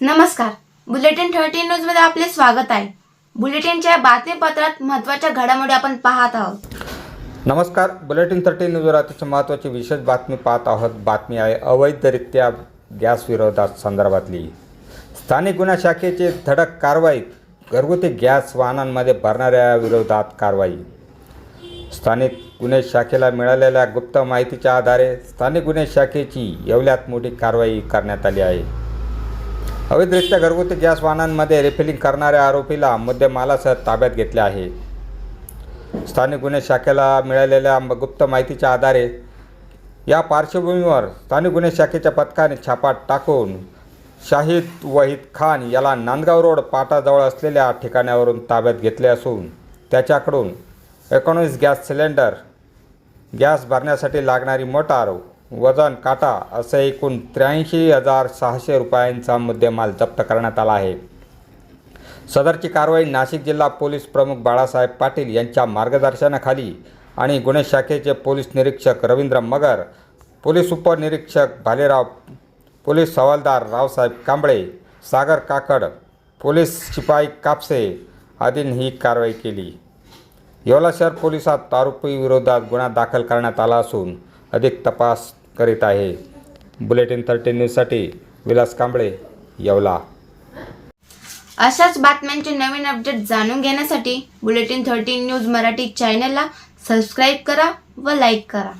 नमस्कार. Bulletin thirty न्यूजमध्ये आपले स्वागत आहे. बुलेटिनच्या बातमीपत्रात महत्त्वाच्या घडामोडी आपण पाहत आहोत. नमस्कार. बुलेटिन थर्टी न्यूजवर अतिशय महत्त्वाची विशेष बातमी पाहत आहोत. बातमी आहे अवैधरित्या गॅस विरोधात संदर्भातली. स्थानिक गुन्हा शाखेची धडक कारवाई घरगुती गॅस वाहनांमध्ये भरणाऱ्या विरोधात कारवाई. स्थानिक गुन्हे शाखेला मिळालेल्या गुप्त माहितीच्या आधारे स्थानिक गुन्हे शाखेची येवल्यात मोठी कारवाई करण्यात आली आहे. अवैधरित्या घरगुती गॅस वाहनांमध्ये रिफिलिंग करणाऱ्या आरोपीला मुद्देमालासह ताब्यात घेतले आहे. स्थानिक गुन्हे शाखेला मिळालेल्या गुप्त माहितीच्या आधारे या पार्श्वभूमीवर स्थानिक गुन्हे शाखेच्या पथकाने छापा टाकून शाहिद वहीद खान याला नांदगाव रोड पाटाजवळ असलेल्या ठिकाणावरून ताब्यात घेतले असून त्याच्याकडून एकोणीस गॅस सिलेंडर गॅस भरण्यासाठी लागणारी मोटार वजन काटा असे एकूण त्र्याऐंशी हजार सहाशे रुपयांचा मुद्देमाल जप्त करण्यात आला आहे. सदरची कारवाई नाशिक जिल्हा पोलीस प्रमुख बाळासाहेब पाटील यांच्या मार्गदर्शनाखाली आणि गुन्हे शाखेचे पोलीस निरीक्षक रवींद्र मगर पोलीस उपनिरीक्षक भालेराव पोलीस हवालदार रावसाहेब कांबळे सागर काकड पोलीस शिपाई कापसे आदींनी ही कारवाई केली. येवला शहर पोलिसात आरोपी विरोधात गुन्हा दाखल करण्यात आला असून अधिक तपास करीत आहे. बुलेटिन थर्टीन न्यूजसाठी विलास कांबळे येवला. अशाच बातम्यांचे नवीन अपडेट जाणून घेण्यासाठी बुलेटिन थर्टीन न्यूज मराठी चॅनलला सबस्क्राईब करा व लाईक करा.